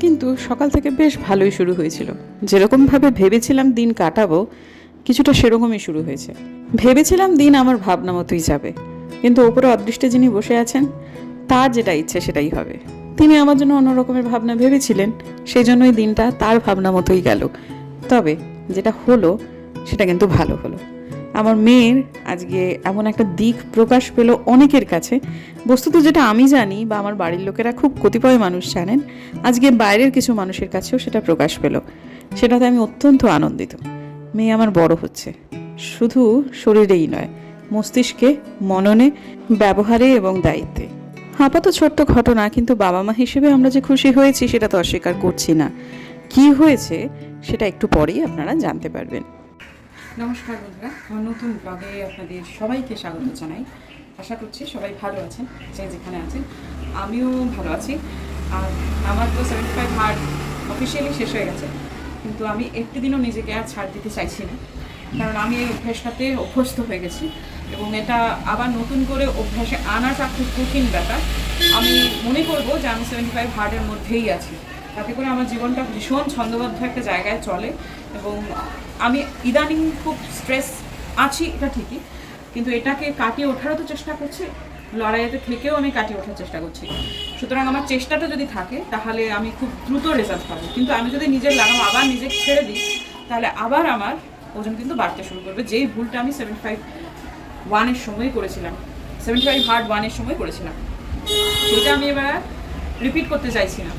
কিন্তু সকাল থেকে বেশ ভালোই শুরু হয়েছিল। যেরকমভাবে ভেবেছিলাম দিন কাটাবো, কিছুটা সেরকমই শুরু হয়েছে। ভেবেছিলাম দিন আমার ভাবনা মতোই যাবে। কিন্তু ওপরে অদৃষ্টে যিনি বসে আছেন, তার যেটা ইচ্ছে সেটাই হবে। তিনি আমার জন্য অন্য রকমের ভাবনা ভেবেছিলেন সেই জন্যই দিনটা তার ভাবনা মতোই গেল। তবে যেটা হলো, সেটা কিন্তু ভালো হলো। আমার মেয়ের আজকে এমন একটা দিক প্রকাশ পেল অনেকের কাছে। বস্তুত যেটা আমি জানি বা আমার বাড়ির লোকেরা খুব কতিপয় মানুষ জানেন, আজকে বাইরের কিছু মানুষের কাছেও সেটা প্রকাশ পেল। সেটাতে আমি অত্যন্ত আনন্দিত। মেয়ে আমার বড় হচ্ছে। শুধু শরীরেই নয়, মস্তিষ্কে, মননে, ব্যবহারে এবং দায়িত্বে। আপাতত ছোট্ট ঘটনা, কিন্তু বাবা মা হিসেবে আমরা যে খুশি হয়েছি সেটা তো অস্বীকার করছি না। কি হয়েছে সেটা একটু পরেই আপনারা জানতে পারবেন। নমস্কার বন্ধুরা, আমার নতুন ব্লগে আপনাদের সবাইকে স্বাগত জানাই। আশা করছি সবাই ভালো আছেন, যে যেখানে আছেন, আমিও ভালো আছি। আর আমার তো সেভেন্টি ফাইভ হার্ট অফিসিয়ালি শেষ হয়ে গেছে, কিন্তু আমি একটি দিনও নিজেকে আর ছাড় দিতে চাইছি না। কারণ আমি এই অভ্যাসটাতে অভ্যস্ত হয়ে গেছি এবং এটা আবার নতুন করে অভ্যাসে আনাটা খুব কঠিন ব্যাপার। আমি মনে করব যে আমি সেভেন্টি ফাইভ হার্টের মধ্যেই আছি। তাতে করে আমার জীবনটা ভীষণ ছন্দবদ্ধ একটা জায়গায় চলে এবং আমি ইদানিং খুব স্ট্রেস আছি, এটা ঠিকই। কিন্তু এটাকে কাটিয়ে ওঠারও তো চেষ্টা করছি লড়াইতে থেকেও আমি কাটিয়ে ওঠার চেষ্টা করছি। সুতরাং আমার চেষ্টাটা যদি থাকে, তাহলে আমি খুব দ্রুত রেজাল্ট পাবো। কিন্তু আমি যদি নিজের লাগাম আবার নিজেকে ছেড়ে দিই, তাহলে আবার আমার ওজন কিন্তু বাড়তে শুরু করবে। যেই ভুলটা আমি সেভেন্টি ফাইভ ওয়ানের সময় করেছিলাম সেভেন্টি ফাইভ হার্ড ওয়ানের সময় করেছিলাম, সেটা আমি এবার রিপিট করতে চাইছি না।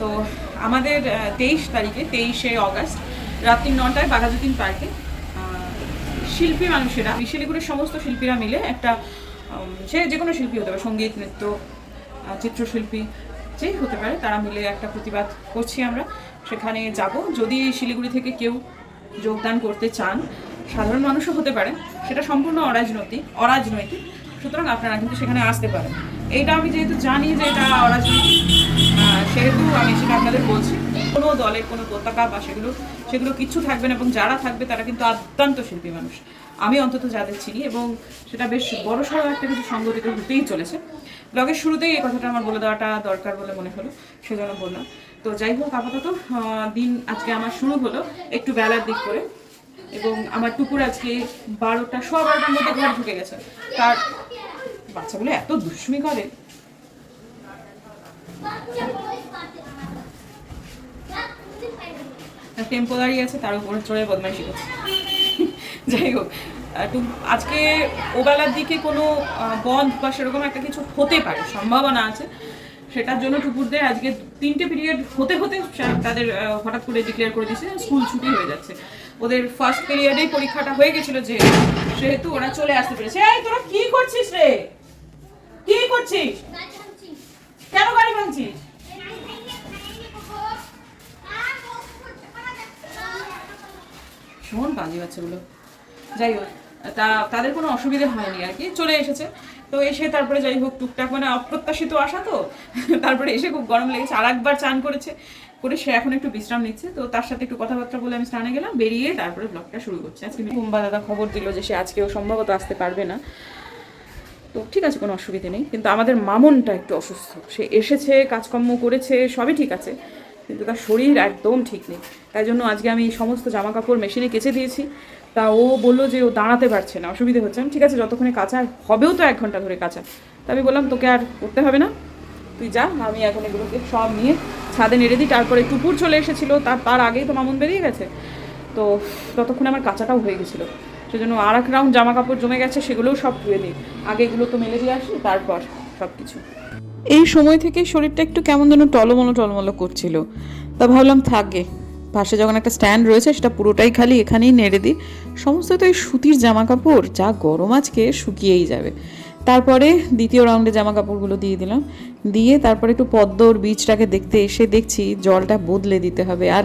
তো আমাদের তেইশ তারিখে, তেইশে অগাস্ট রাত্রি নটায় বাঘাযতীন পার্কে শিল্পী মানুষেরা শিলিগুড়ির সমস্ত শিল্পীরা মিলে একটা সে যে কোনো শিল্পী হতে পারে, সংগীত, নৃত্য চিত্রশিল্পী যেই হতে পারে, তারা মিলে একটা প্রতিবাদ করছি আমরা। সেখানে যাব। যদি শিলিগুড়ি থেকে কেউ যোগদান করতে চান, সাধারণ মানুষও হতে পারে। সেটা সম্পূর্ণ অরাজনৈতিক অরাজনৈতিক। সুতরাং আপনারা কিন্তু সেখানে আসতে পারেন। এইটা আমি যেহেতু জানি যে এটা অরাজনৈতিক সেহেতু আমি সেটা আপনাদের বলছি, কোনো দলের কোনো পতাকা বা সেগুলো সেগুলো কিচ্ছু থাকবে না এবং যারা থাকবে তারা কিন্তু অত্যন্ত শিল্পী মানুষ। আমি অন্তত যাদের চিনি এবং সেটা বেশ বড় সড়ো একটা কিছু সংগঠিত হতেই চলেছে। ব্লগের শুরুতেই এই কথাটা আমার বলে দেওয়াটা দরকার বলে মনে হলো, সেজন্য বললাম। তো যাই হোক, আপাতত দিন আজকে আমার শুরু হলো একটু বেলার দিক করে এবং আমার টুকুর আজকে বারোটা, সোয়া মধ্যে ঘর ঢুকে গেছে। তার বাচ্চাগুলো এত দুষ্টুমি করে। টেম্পো দাঁড়িয়ে আছে, তার উপরে চড়ে বদমাইশি করছে। যাই হোক আজকে ওবেলার দিকে কোনো বন্ধ বা সেরকম একটা কিছু হতে পারে, সম্ভাবনা আছে। সেটার জন্য টুকুরদের আজকে তিনটে পিরিয়ড হতে হতে তাদের হঠাৎ করে ডিক্লেয়ার করে দিয়েছে স্কুল ছুটি হয়ে যাচ্ছে। ওদের ফার্স্ট পিরিয়ডেই পরীক্ষাটা হয়ে গেছিল যে, সেহেতু ওরা চলে আসতে পেরেছে। এই, তোরা কি করছিস রে? কি করছিস? কেন গাড়ি ভাঙছিস? ভীষণ বাজে বাচ্চাগুলো। যাই হোক, তা তাদের কোনো অসুবিধা হয়নি আর কি, চলে এসেছে। তো এসে তারপরে যাই হোক, টুকটাক মানে অপ্রত্যাশিত আসা তো, তারপরে এসে খুব গরম লেগেছে। আর একবার চান করেছে, করে সে এখন একটু বিশ্রাম নিচ্ছে। তো তার সাথে একটু কথাবার্তা বলে আমি স্নানে গেলাম, বেরিয়ে তারপরে ব্লগটা শুরু করছি। আজকে কুম্বা দাদা খবর দিল যে সে আজকেও সম্ভবত আসতে পারবে না। তো ঠিক আছে, কোনো অসুবিধে নেই। কিন্তু আমাদের মামনটা একটু অসুস্থ। সে এসেছে, কাজকর্ম করেছে, সবই ঠিক আছে। কিন্তু তার শরীর একদম ঠিক নেই। তাই জন্য আজকে আমি সমস্ত জামা কাপড় মেশিনে কেচে দিয়েছি। তা ও বলল যে ও দাঁড়াতে পারছে না, অসুবিধে হচ্ছে। ঠিক আছে, যতক্ষণে কাঁচা হবেও তো এক ঘণ্টা ধরে কাঁচা। তা আমি বললাম, তোকে আর করতে হবে না। তুই যা, আমি এখন এগুলোকে সব নিয়ে ছাদে নেড়ে দিই। তারপরে টুপুর চলে এসেছিল। তার তার আগেই তো মামুন বেরিয়ে গেছে। তো ততক্ষণে আমার কাঁচাটাও হয়ে গেছিল। সেজন্য আর এক রাউন্ড জামা কাপড় জমে গেছে, সেগুলোও সব ধুয়ে দিই আগে এগুলো তো মেলে দিয়ে আসি, তারপর সব কিছু এই সময় থেকে শরীরটা একটু কেমন যেন টলমলো টলমলো করছিল। তা ভাবলাম থাকবে পাশে যখন একটা স্ট্যান্ড রয়েছে, সেটা পুরোটাই খালি এখানেই নেড়ে দিই। সমস্ত তো এই সুতির জামা কাপড় যা গরম আজকে, শুকিয়েই যাবে। তারপরে দ্বিতীয় রাউন্ডে জামা কাপড়গুলো দিয়ে দিলাম। দিয়ে তারপরে একটু পদ্মর বীজটাকে দেখতে এসে দেখছি, জলটা বদলে দিতে হবে। আর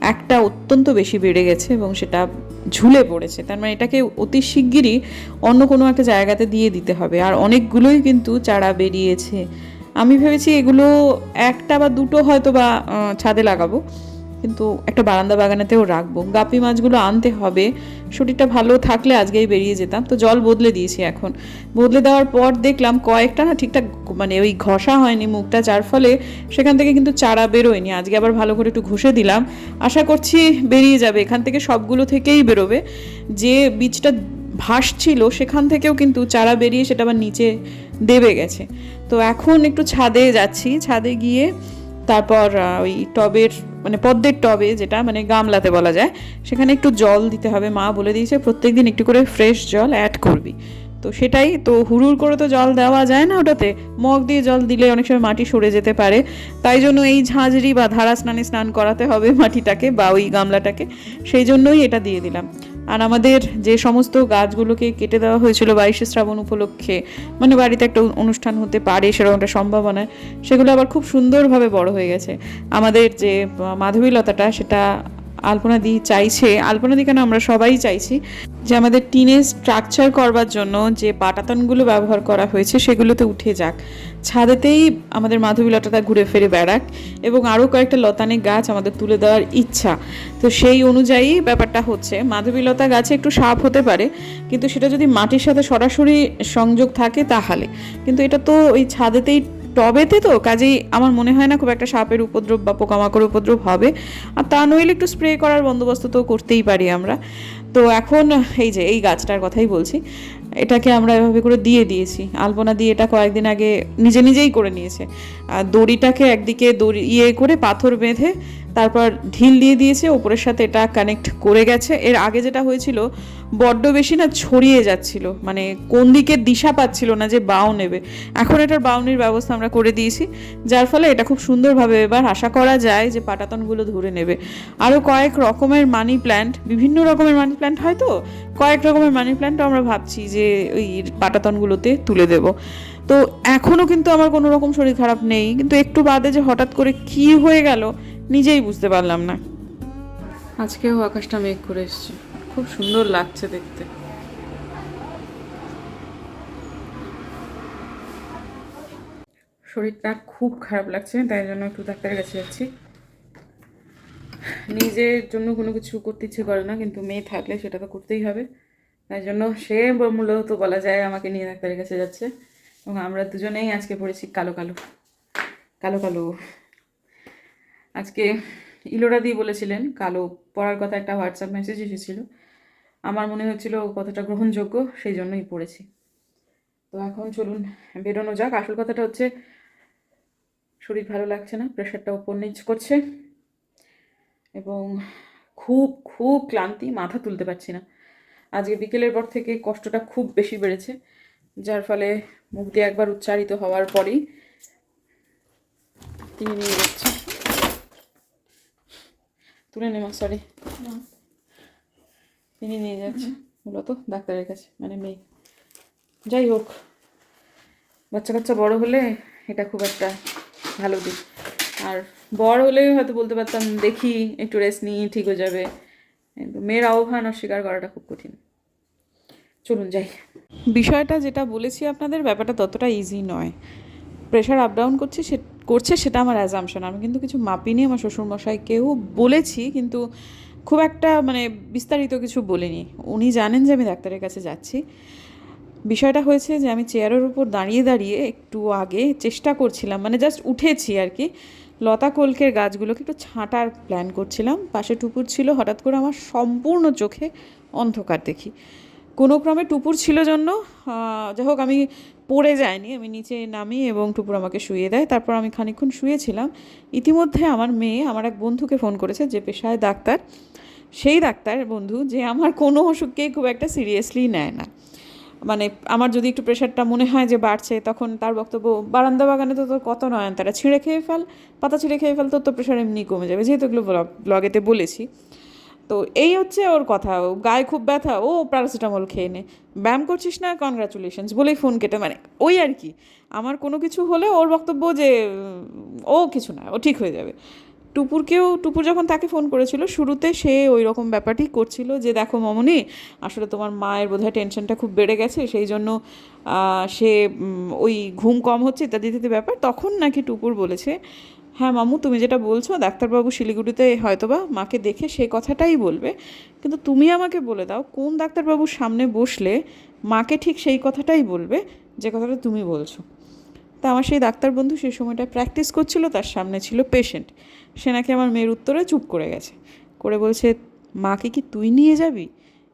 একটা অত্যন্ত বেশি বেড়ে গেছে এবং সেটা ঝুলে পড়েছে। তার মানে এটাকে অতি শিগগিরই অন্য কোনো একটা জায়গাতে দিয়ে দিতে হবে। আর অনেকগুলোই কিন্তু চারা বেরিয়েছে। আমি ভেবেছি এগুলো একটা বা দুটো হয়তো বা ছাদে লাগাবো। কিন্তু একটা বারান্দা বাগানেতেও রাখব। গাপি মাছগুলো আনতে হবে। শরীরটা ভালো থাকলে আজকেই বেরিয়ে যেতাম। তো জল বদলে দিয়েছি এখন। বদলে দেওয়ার পর দেখলাম কয়েকটা না ঠিকঠাক মানে ওই ঘষা হয়নি মুখটা, যার ফলে সেখান থেকে কিন্তু চারা বেরোয়নি। আজকে আবার ভালো করে একটু ঘষে দিলাম। আশা করছি বেরিয়ে যাবে। এখান থেকে সবগুলো থেকেই বেরোবে। যে বীজটা ভাসছিল সেখান থেকেও কিন্তু চারা বেরিয়ে সেটা আবার নিচে দেবে গেছে। তো এখন একটু ছাদে যাচ্ছি। ছাদে গিয়ে তারপর ওই টবের মানে পদ্মের টবে যেটা মানে গামলাতে বলা যায়, সেখানে একটু জল দিতে হবে। মা বলে দিয়েছে, প্রত্যেকদিন একটু করে ফ্রেশ জল অ্যাড করবি। তো সেটাই, তো হুড়ুর করে তো জল দেওয়া যায় না ওটাতে। মগ দিয়ে জল দিলে অনেক সময় মাটি সরে যেতে পারে। তাই জন্য এই ঝাঁঝরি বা ধারা স্নানে স্নান করাতে হবে মাটিটাকে বা ওই গামলাটাকে। সেই জন্যই এটা দিয়ে দিলাম। আর আমাদের যে সমস্ত গাছগুলোকে কেটে দেওয়া হয়েছিল বাইশে শ্রাবণ উপলক্ষে মানে বাড়িতে একটা অনুষ্ঠান হতে পারে সেরকম একটা সম্ভাবনা, সেগুলো আবার খুব সুন্দরভাবে বড় হয়ে গেছে। আমাদের যে মাধবীলতাটা সেটা আলপনা দি চাইছে, আলপনা দি কেন আমরা সবাই চাইছি যে আমাদের টিনে স্ট্রাকচার করবার জন্য যে পাটাতনগুলো ব্যবহার করা হয়েছে সেগুলোতে উঠে যাক। ছাদেতেই আমাদের মাধবীলতাটা ঘুরে ফিরে বেড়াক এবং আরও কয়েকটা লতানে গাছ আমাদের তুলে দেওয়ার ইচ্ছা। তো সেই অনুযায়ী ব্যাপারটা হচ্ছে মাধবীলতা গাছে একটু সাপ হতে পারে, কিন্তু সেটা যদি মাটির সাথে সরাসরি সংযোগ থাকে তাহলে। কিন্তু এটা তো ওই ছাদেতেই টবেতে তো, কাজেই আমার মনে হয় না খুব একটা সাপের উপদ্রব বা পোকামাকড় উপদ্রব হবে। আর তা নইলে একটু স্প্রে করার বন্দোবস্ত তো করতেই পারি আমরা। তো এখন এই যে, এই গাছটার কথাই বলছি, এটাকে আমরা এভাবে করে দিয়ে দিয়েছি। আলপনা দিয়ে এটা কয়েকদিন আগে নিজে নিজেই করে নিয়েছে। আর দড়িটাকে একদিকে দড়ি ইয়ে করে পাথর বেঁধে তারপর ঢিল দিয়ে দিয়েছে ওপরের সাথে এটা কানেক্ট করে গেছে। এর আগে যেটা হয়েছিল, বড্ড বেশি না ছড়িয়ে যাচ্ছিল মানে কোন দিকে দিশা পাচ্ছিল না যে বাও নেবে। এখন এটার বাউনির ব্যবস্থা আমরা করে দিয়েছি, যার ফলে এটা খুব সুন্দরভাবে এবার আশা করা যায় যে পাটাতনগুলো ধরে নেবে। আরও কয়েক রকমের মানি প্ল্যান্ট বিভিন্ন রকমের মানি প্ল্যান্ট হয় তো? কয়েক রকমের মানি প্ল্যান্টও আমরা ভাবছি যে ওই পাটাতনগুলোতে তুলে দেব। তো এখনও কিন্তু আমার কোনো রকম শরীর খারাপ নেই, কিন্তু একটু বাদে যে হঠাৎ করে কি হয়ে গেল নিজেই বুঝতে পারলাম না। আজকেও আকাশটা মেঘ করে এসছে। খুব সুন্দর লাগছে দেখতে। শরীরটা খুব খারাপ লাগছে, তাই জন্য একটু ডাক্তারের কাছে যাচ্ছি। নিজের জন্য কোনো কিছু করতে ইচ্ছে করে না, কিন্তু মেয়ে থাকলে সেটা তো করতেই হবে। তাই জন্য সে মূলত বলা যায় আমাকে নিয়ে ডাক্তারের কাছে যাচ্ছে। এবং আমরা দুজনেই আজকে পড়েছি কালো কালো। কালো কালো। আজকে ইলোরা দি বলেছিলেন, কালো পড়ার কথা একটা হোয়াটসঅ্যাপ মেসেজ এসেছিল। আমার মনে হচ্ছিল কথাটা গ্রহণযোগ্য, সেই জন্যই পড়েছি। তো এখন চলুন, বেরোনো যাক। আসল কথাটা হচ্ছে, শরীর ভালো লাগছে না প্রেশারটা ওপর নিচ করছে। এবং খুব খুব ক্লান্তি, মাথা তুলতে পারছি না। আজকে বিকেলের পর থেকে কষ্টটা খুব বেশি বেড়েছে, যার ফলে মুখ দিয়ে একবার উচ্চারিত হওয়ার পরেই তিনি নিয়ে যাচ্ছে তুলে নেমা সরি তিনি নিয়ে যাচ্ছে। মূলত ডাক্তারের কাছে মানে মেয়ে। যাই হোক বাচ্চা কাচ্চা বড় হলে এটা খুব একটা ভালো দিক। আর বড় হলে হয়তো বলতে পারতাম দেখি একটু রেস্ট নিই ঠিক হয়ে যাবে। কিন্তু মেয়ের আহ্বান অস্বীকার করাটা খুব কঠিন। চলুন যাই। বিষয়টা যেটা বলেছি আপনাদের ব্যাপারটা ততটা ইজি নয়। প্রেশার আপ ডাউন করছে সে করছে সেটা আমার অ্যাজামশন আমি কিন্তু কিছু মাপিনি, আমার শ্বশুরমশাইকেও বলেছি, কিন্তু খুব একটা মানে বিস্তারিত কিছু বলিনি। উনি জানেন যে আমি ডাক্তারের কাছে যাচ্ছি। বিষয়টা হয়েছে যে আমি চেয়ারের উপর দাঁড়িয়ে দাঁড়িয়ে একটু আগে চেষ্টা করছিলাম মানে জাস্ট উঠেছি আর কি। লতা কলকের গাছগুলোকে একটু ছাঁটার প্ল্যান করছিলাম। পাশে টুপুর ছিল, হঠাৎ করে আমার সম্পূর্ণ চোখে অন্ধকার দেখি। কোনো ক্রমে টুপুর ছিল জন্য যাই হোক আমি পড়ে যায়নি, আমি নিচে নামি এবং টুপুর আমাকে শুয়ে দেয়। তারপর আমি খানিকক্ষণ শুয়েছিলাম। ইতিমধ্যে আমার মেয়ে, আমার এক বন্ধুকে ফোন করেছে, যে পেশায় ডাক্তার। সেই ডাক্তার বন্ধু, যে আমার কোনো অসুখকেই খুব একটা সিরিয়াসলি নেয় না। মানে আমার যদি একটু প্রেশারটা মনে হয় যে বাড়ছে, তখন তার বক্তব্য, বারান্দা বাগানে তো তোর কত নয়ন তারা ছিঁড়ে খেয়ে ফেল, পাতা ছিঁড়ে খেয়ে ফেল, তোর তো প্রেশার এমনি কমে যাবে। যেহেতু এগুলো ব্লগ ব্লগেতে বলেছি। তো এই হচ্ছে ওর কথা। ও গায়ে খুব ব্যথা, ও প্যারাসিটামল খেয়ে নে। ব্যায়াম করছিস না? কনগ্রাচুলেশনস বলেই ফোন কেটে মানে ওই আর কি। আমার কোনো কিছু হলে ওর বক্তব্য যে, ও কিছু না, ও ঠিক হয়ে যাবে। টুপুরকেও, টুপুর যখন তাকে ফোন করেছিল, শুরুতে সে ওই রকম ব্যাপারটি করছিল যে, দেখো মমনি, আসলে তোমার মায়ের বোধহয় টেনশনটা খুব বেড়ে গেছে, সেই জন্য সে ওই ঘুম কম হচ্ছে, ইত্যাদি ইত্যাদি ব্যাপার। তখন নাকি টুপুর বলেছে হ্যাঁ মামু, তুমি যেটা বলছো, ডাক্তারবাবু শিলিগুড়িতে হয়তোবা মাকে দেখে সেই কথাটাই বলবে। কিন্তু তুমি আমাকে বলে দাও, কোন ডাক্তারবাবুর সামনে বসলে মাকে ঠিক সেই কথাটাই বলবে, যে কথাটা তুমি বলছো। তা আমার সেই ডাক্তার বন্ধু সেই সময়টা প্র্যাকটিস করছিল, তার সামনে ছিল পেশেন্ট সে নাকি আমার মেয়ের উত্তরে চুপ করে গেছে। করে বলছে মাকে কি তুই নিয়ে যাবি?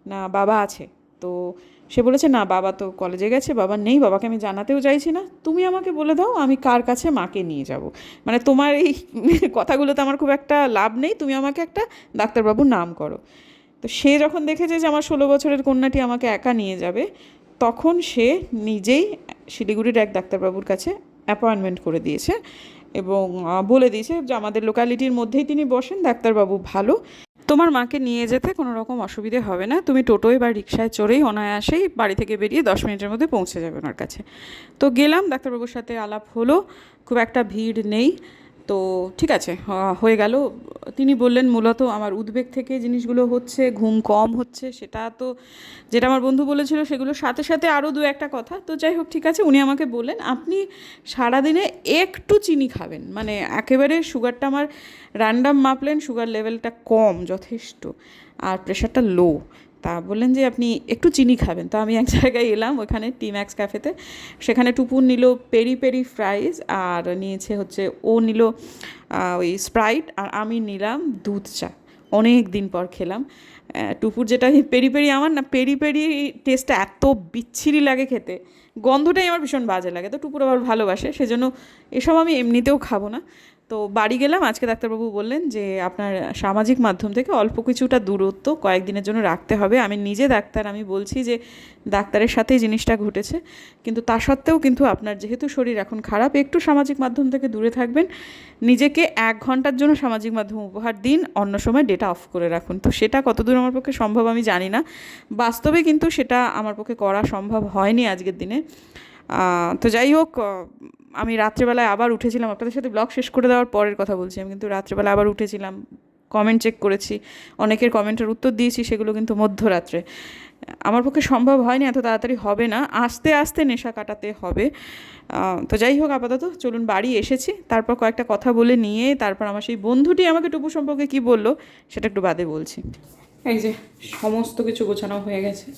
না, বাবা আছে। তো সে বলেছে, না, বাবা তো কলেজে গেছে, বাবা নেই, বাবাকে আমি জানাতেও চাইছি না। তুমি আমাকে বলে দাও, আমি কার কাছে মাকে নিয়ে যাব। মানে তোমার এই কথাগুলোতে আমার খুব একটা লাভ নেই, তুমি আমাকে একটা ডাক্তারবাবুর নাম করো। তো সে যখন দেখেছে যে আমার ষোলো বছরের কন্যাটি আমাকে একা নিয়ে যাবে, তখন সে নিজেই শিলিগুড়ির এক ডাক্তারবাবুর কাছে অ্যাপয়েন্টমেন্ট করে দিয়েছে এবং বলে দিয়েছে যে আমাদের লোকালিটির মধ্যেই তিনি বসেন, ডাক্তারবাবু ভালো। তোমার মাকে নিয়ে যেতে কোনো রকম অসুবিধে হবে না। তুমি টোটোয় বা রিক্সায় চড়েই অনায়াসেই বাড়ি থেকে বেরিয়ে দশ মিনিটের মধ্যে পৌঁছে যাবে ওনার কাছে। তো গেলাম, ডাক্তারবাবুর সাথে আলাপ হলো। খুব একটা ভিড় নেই। তো ঠিক আছে হয়ে গেল। তিনি বললেন, মূলত আমার উদ্বেগ থেকে জিনিসগুলো হচ্ছে, ঘুম কম হচ্ছে, সেটা তো যেটা আমার বন্ধু বলেছিল, সেগুলোর সাথে সাথে আরও দু একটা কথা। তো যাই হোক, ঠিক আছে, উনি আমাকে বললেন, আপনি সারাদিনে একটু চিনি খাবেন। মানে একেবারে সুগারটা আমার র্যান্ডাম মাপলেন সুগার লেভেলটা কম, যথেষ্ট। আর প্রেশারটা লো তা বললেন যে আপনি একটু চিনি খাবেন। তো আমি এক জায়গায় এলাম, ওখানে টি ম্যাক্স ক্যাফেতে। সেখানে টুপুর নিল পেরি পেরি ফ্রাইজ আর নিয়েছে হচ্ছে ও নিল ওই স্প্রাইট আর আমি নিলাম দুধ চা। অনেক দিন পর খেলাম। টুপুর যেটা পেরি পেরি আমার না, পেরি পেরি টেস্টটা এত বিচ্ছিরি লাগে খেতে, গন্ধটাই আমার ভীষণ বাজে লাগে। তো টুপুর আবার ভালোবাসে, সেজন্য এসব আমি এমনিতেও খাব না। তো বাড়ি গেলাম, আজকে ডাক্তারবাবু বললেন যে আপনার সামাজিক মাধ্যম থেকে অল্প কিছুটা দূরত্ব কয়েকদিনের জন্য রাখতে হবে। আমি নিজে ডাক্তার, আমি বলছি যে ডাক্তারের সাথেই জিনিসটা ঘটেছে। কিন্তু তা সত্ত্বেও কিন্তু আপনার যেহেতু শরীর এখন খারাপ, একটু সামাজিক মাধ্যম থেকে দূরে থাকবেন। নিজেকে এক ঘণ্টার জন্য সামাজিক মাধ্যম উপহার দিন, অন্য সময় ডেটা অফ করে রাখুন। তো সেটা কতদূর আমার পক্ষে সম্ভব আমি জানি না। বাস্তবে কিন্তু সেটা আমার পক্ষে করা সম্ভব হয়নি আজকের দিনে। তো যাই হোক আমি রাত্রেবেলায় আবার উঠেছিলাম, আপনাদের সাথে ব্লগ শেষ করে দেওয়ার পরের কথা বলছি, আমি কিন্তু রাত্রেবেলা আবার উঠেছিলাম কমেন্ট চেক করেছি, অনেকের কমেন্টের উত্তর দিয়েছি, সেগুলো কিন্তু মধ্যরাত্রে। আমার পক্ষে সম্ভব হয়নি, এত তাড়াতাড়ি হবে না, আস্তে আস্তে নেশা কাটাতে হবে। তো যাই হোক, আপাতত চলুন বাড়ি এসেছি, তারপর কয়েকটা কথা বলে নিয়ে, তারপর আমার সেই বন্ধুটি আমাকে টুপু সম্পর্কে কি বলল, সেটা একটু বাদে বলছি। এই যে, সমস্ত কিছু গোছানো হয়ে গেছে,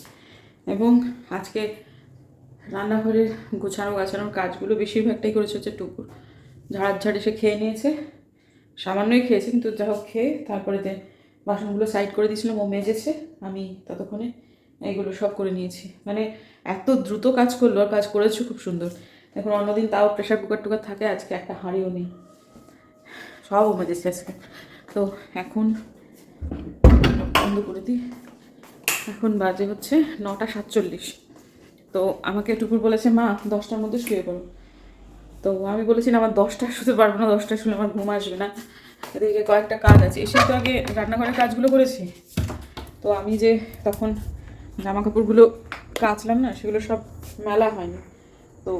এবং আজকে রান্নাঘরের গোছানো গাছানোর কাজগুলো বেশিরভাগটাই করেছে হচ্ছে টুকুর। ঝাড় এসে খেয়ে নিয়েছে, সামান্যই খেয়েছে, কিন্তু যা হোক খেয়ে তারপরে বাসনগুলো সাইড করে দিয়েছিলাম ও মেজেছে, আমি ততক্ষণে এগুলো সব করে নিয়েছি। মানে এত দ্রুত কাজ করল আর কাজ করেছ খুব সুন্দর। এখন অন্যদিন তাও প্রেশার কুকার টুকার থাকে, আজকে একটা হাঁড়িও নেই। সব মেজেছে আজকে। তো এখন বন্ধ করে দিই। এখন বাজে হচ্ছে নটা সাতচল্লিশ। তো আমাকে টুকুর বলেছে, মা, দশটার মধ্যে শুয়ে পড়ো। তো আমি বলেছি, না, আমার দশটা শুতে পারব না দশটা শুলে আমার ঘুম আসবে না। এদিকে কয়েকটা কাজ আছে। এসে তো আগে রান্নাঘরের কাজগুলো করেছি। তো আমি যে তখন জামা কাপড়গুলো কাচলাম না, সেগুলো সব মেলা হয়নি। তো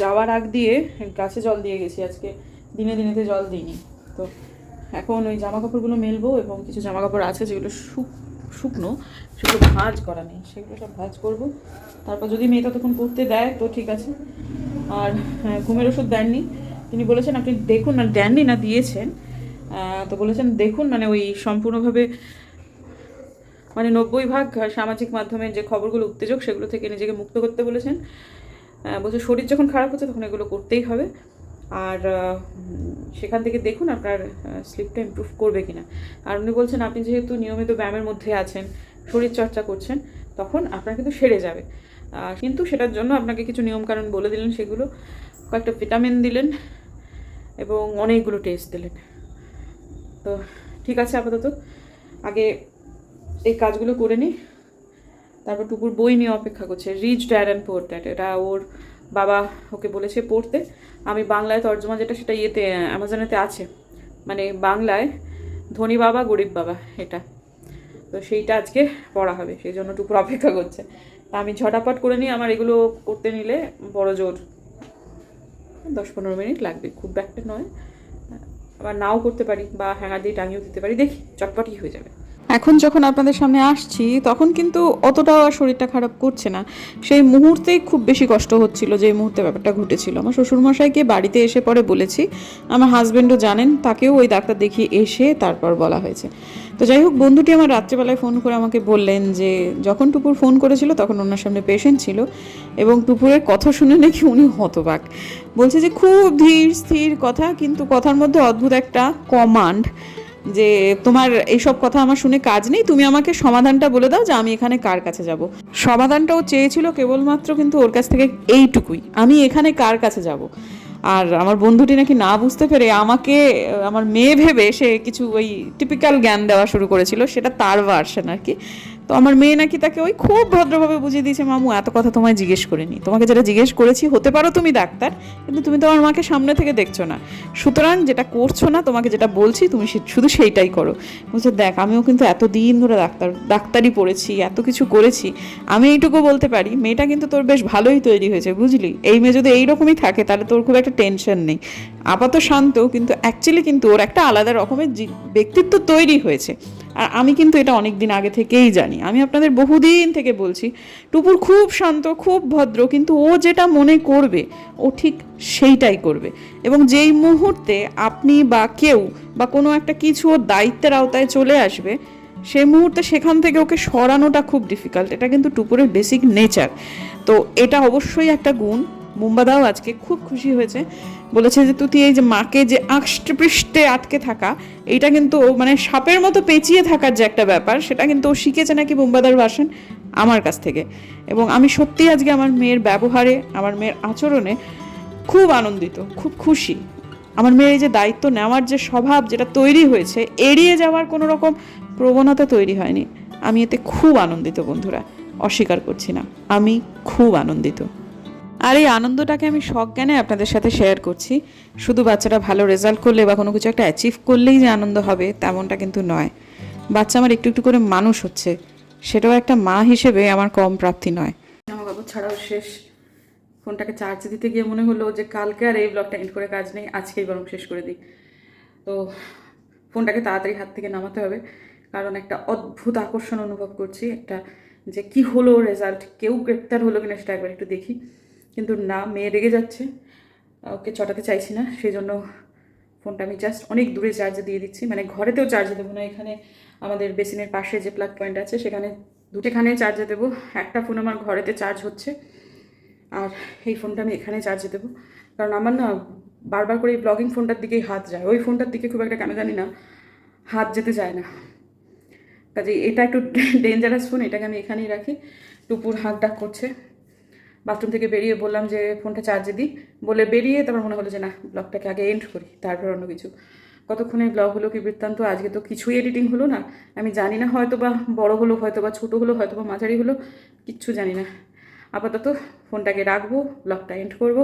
যাওয়ার আগ দিয়ে গাছে জল দিয়ে গেছি। আজকে দিনে দিনেতে জল দিইনি। তো এখন ওই জামা কাপড়গুলো মেলবো এবং কিছু জামা কাপড় আছে, যেগুলো শুক শুকনো, সেগুলো ভাঁজ করা নেই। সেগুলো সব ভাঁজ করব। তারপর যদি মেয়ে ততক্ষণ করতে দেয় তো ঠিক আছে। আর হ্যাঁ, ঘুমের ওষুধ দেননি। তিনি বলেছেন আপনি দেখুন। না দেননি না দিয়েছেন। তো বলেছেন দেখুন। মানে ওই সম্পূর্ণভাবে মানে নব্বই ভাগ সামাজিক মাধ্যমে যে খবরগুলো উত্তেজক সেগুলো থেকে নিজেকে মুক্ত করতে বলেছেন। বলছে শরীর যখন খারাপ হচ্ছে তখন এগুলো করতেই হবে। আর সেখান থেকে দেখুন আপনার স্লিপটা ইমপ্রুভ করবে কিনা। আর উনি বলছেন আপনি যেহেতু নিয়মিত ব্যায়ামের মধ্যে আছেন শরীরচর্চা করছেন তখন আপনার কিন্তু সেরে যাবে। কিন্তু সেটার জন্য আপনাকে কিছু নিয়মকানুন বলে দিলেন, সেগুলো কয়েকটা ভিটামিন দিলেন এবং অনেকগুলো টেস্ট দিলেন। তো ঠিক আছে আপাতত, আগে এই কাজগুলো করে নিই। তারপর টুকুর বই নিয়ে অপেক্ষা করছে, rich dad and poor dad, এটা ওর বাবা ওকে বলেছে পড়তে। আমি বাংলায় তর্জমা যেটা সেটা ইয়েতে, অ্যামাজনেতে আছে। মানে বাংলায় ধনী বাবা, গরিব বাবা, এটা। তো সেইটা আজকে পড়া হবে, সেই জন্য টুকুর অপেক্ষা করছে। আমি ঝটাপট করে নিই আমার এগুলো করতে নিলে বড় জোর দশ পনেরো মিনিট লাগবে। খুব একটা নয়। আবার নাও করতে পারি বা হ্যাঙ্গার দিয়ে টাঙিয়েও দিতে পারি। দেখি, চটপটই হয়ে যাবে। এখন যখন আপনাদের সামনে আসছি, তখন কিন্তু অতটাও আর শরীরটা খারাপ করছে না। সেই মুহূর্তেই খুব বেশি কষ্ট হচ্ছিল যে মুহূর্তে ব্যাপারটা ঘটেছিল। আমার শ্বশুরমশাইকে বাড়িতে এসে পরে বলেছি, আমার হাজব্যান্ডও জানেন, তাকেও ওই ডাক্তার দেখিয়ে এসে তারপর বলা হয়েছে। তো যাই হোক, বন্ধুটি আমার রাত্রেবেলায় ফোন করে আমাকে বললেন যে, যখন টুপুর ফোন করেছিল তখন ওনার সামনে পেশেন্ট ছিল এবং টুপুরের কথা শুনে নাকি উনি হতবাক। বলছে যে, খুব ধীর স্থির কথা, কিন্তু কথার মধ্যে অদ্ভুত একটা কমান্ড যে, তোমার এইসব কথা আমার শুনে কাজ নেই, তুমি আমাকে সমাধানটা বলে দাও যে, আমি এখানে কার কাছে যাব। সমাধানটাও চেয়েছিল কেবলমাত্র কিন্তু ওর কাছ থেকে এইটুকুই, আমি এখানে কার কাছে যাব? আর আমার বন্ধুটি নাকি না বুঝতে পেরে আমাকে, আমার মেয়ে ভেবে সে কিছু ওই টিপিক্যাল জ্ঞান দেওয়া শুরু করেছিল, সেটা তার ভার্সন আর কি। তো আমার মেয়ে নাকি তাকে ওই খুব ভদ্রভাবে বুঝিয়ে দিয়েছে, মামু, এত কথা তোমায় জিজ্ঞেস করিনি। তোমাকে যেটা জিজ্ঞেস করেছি, হতে পারো তুমি ডাক্তার, কিন্তু তুমি তো আমার মাকে সামনে থেকে দেখছ না। সুতরাং যেটা করছ না, তোমাকে যেটা বলছি, তুমি শুধু সেইটাই করো। বলছে, দেখ, আমিও কিন্তু এত দিন ধরে ডাক্তার, ডাক্তারি পড়েছি, এত কিছু করেছি। আমি এইটুকু বলতে পারি, মেয়েটা কিন্তু তোর বেশ ভালোই তৈরি হয়েছে, বুঝলি? এই মেয়ে যদি এইরকমই থাকে, তাহলে তোর খুব একটা টেনশন নেই। আপাত শান্ত, কিন্তু অ্যাকচুয়ালি কিন্তু ওর একটা আলাদা রকমের ব্যক্তিত্ব তৈরি হয়েছে। আর আমি কিন্তু এটা অনেক দিন আগে থেকেই জানি। আমি আপনাদের বহুদিন থেকে বলছি, টুপুর খুব শান্ত, খুব ভদ্র, কিন্তু ও যেটা মনে করবে, ও ঠিক সেইটাই করবে। এবং যেই মুহূর্তে আপনি বা কেউ বা কোনো একটা কিছু ওর দায়িত্বের আওতায় চলে আসবে, সেই মুহূর্তে সেখান থেকে ওকে সরানোটা খুব ডিফিকাল্ট এটা কিন্তু টুপুরের বেসিক নেচার তো এটা অবশ্যই একটা গুণ। মুম্বাদাও আজকে খুব খুশি হয়েছে। বলেছে যে তুই এই যে মাকে যে আষ্টে পৃষ্ঠে আটকে থাকা, এইটা কিন্তু মানে সাপের মতো পেঁচিয়ে থাকার যে একটা ব্যাপার, সেটা কিন্তু ও শিখেছে নাকি মুম্বাদার ভাষণ আমার কাছ থেকে। এবং আমি সত্যি আজকে আমার মেয়ের ব্যবহারে, আমার মেয়ের আচরণে খুব আনন্দিত, খুব খুশি। আমার মেয়ের এই যে দায়িত্ব নেওয়ার যে স্বভাব যেটা তৈরি হয়েছে, এড়িয়ে যাওয়ার কোনো রকম প্রবণতা তৈরি হয়নি। আমি এতে খুব আনন্দিত বন্ধুরা, অস্বীকার করছি না। আমি খুব আনন্দিত। আর এই আনন্দটাকে আমি সজ্ঞানে আপনাদের সাথে শেয়ার করছি। শুধু বাচ্চাটা ভালো রেজাল্ট করলে বা কোনো কিছু একটা অ্যাচিভ করলেই যে আনন্দ হবে, তেমনটা কিন্তু নয়। বাচ্চা আমার একটু একটু করে মানুষ হচ্ছে, সেটাও একটা মা হিসেবে আমার কম প্রাপ্তি নয়। কাপড় ছাড়াও শেষ। ফোনটাকে চার্জ দিতে গিয়ে মনে হলো যে কালকে আর এই ব্লগটা এন্ড করে কাজ নেই, আজকেই বরং শেষ করে দিই। তো ফোনটাকে তাড়াতাড়ি হাত থেকে নামাতে হবে, কারণ একটা অদ্ভুত আকর্ষণ অনুভব করছি। একটা যে কি হলো রেজাল্ট কেউ গ্রেপ্তার হলো কিনা সেটা একবার একটু দেখি। কিন্তু না, মেয়ে রেগে যাচ্ছে। ওকে চটাতে চাইছি না সেই জন্য ফোনটা আমি জাস্ট অনেক দূরে চার্জে দিয়ে দিচ্ছি। মানে ঘরেতেও চার্জে দেবো না, এখানে আমাদের বেসিনের পাশে যে প্লাগ পয়েন্ট আছে, সেখানে দুটিখানে চার্জে দেবো। একটা ফোন আমার ঘরেতে চার্জ হচ্ছে, আর এই ফোনটা আমি এখানে চার্জে দেবো। কারণ আমার না বারবার করে এই ব্লগিং ফোনটার দিকেই হাত যায়। ওই ফোনটার দিকে খুব একটা কেন জানি না হাত যেতে চায় না। কাজে এটা একটু ডেঞ্জারাস ফোন এটাকে আমি এখানেই রাখি। টুপুর হাত ডাক করছে। বাথরুম থেকে বেরিয়ে বললাম যে ফোনটা চার্জে দিই। বলে বেরিয়ে তারপর মনে হলো যে না ব্লগটাকে আগে এন্ড করি, তারপর অন্য কিছু। কতক্ষণে ব্লগ হলো কি বৃত্তান্ত? আজকে তো কিছুই এডিটিং হলো না। আমি জানি না হয়তো বা বড়ো হলো হয়তো বা ছোটো হলো হয়তো বা মাঝারি হলো, কিচ্ছু জানি না। আপাতত ফোনটাকে রাখব ব্লগটা এন্ড করব।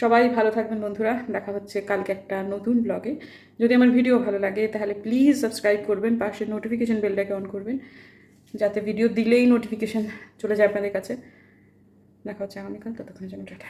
সবাই ভালো থাকবেন বন্ধুরা। দেখা হচ্ছে কালকে একটা নতুন ব্লগে যদি আমার ভিডিও ভালো লাগে, তাহলে প্লিজ সাবস্ক্রাইব করবেন, পাশে নোটিফিকেশান বেলটাকে অন করবেন। যাতে ভিডিও দিলেই নোটিফিকেশান চলে যায় আপনাদের কাছে। দেখা হচ্ছে আগামীকাল ততক্ষণের জন্য টাটা।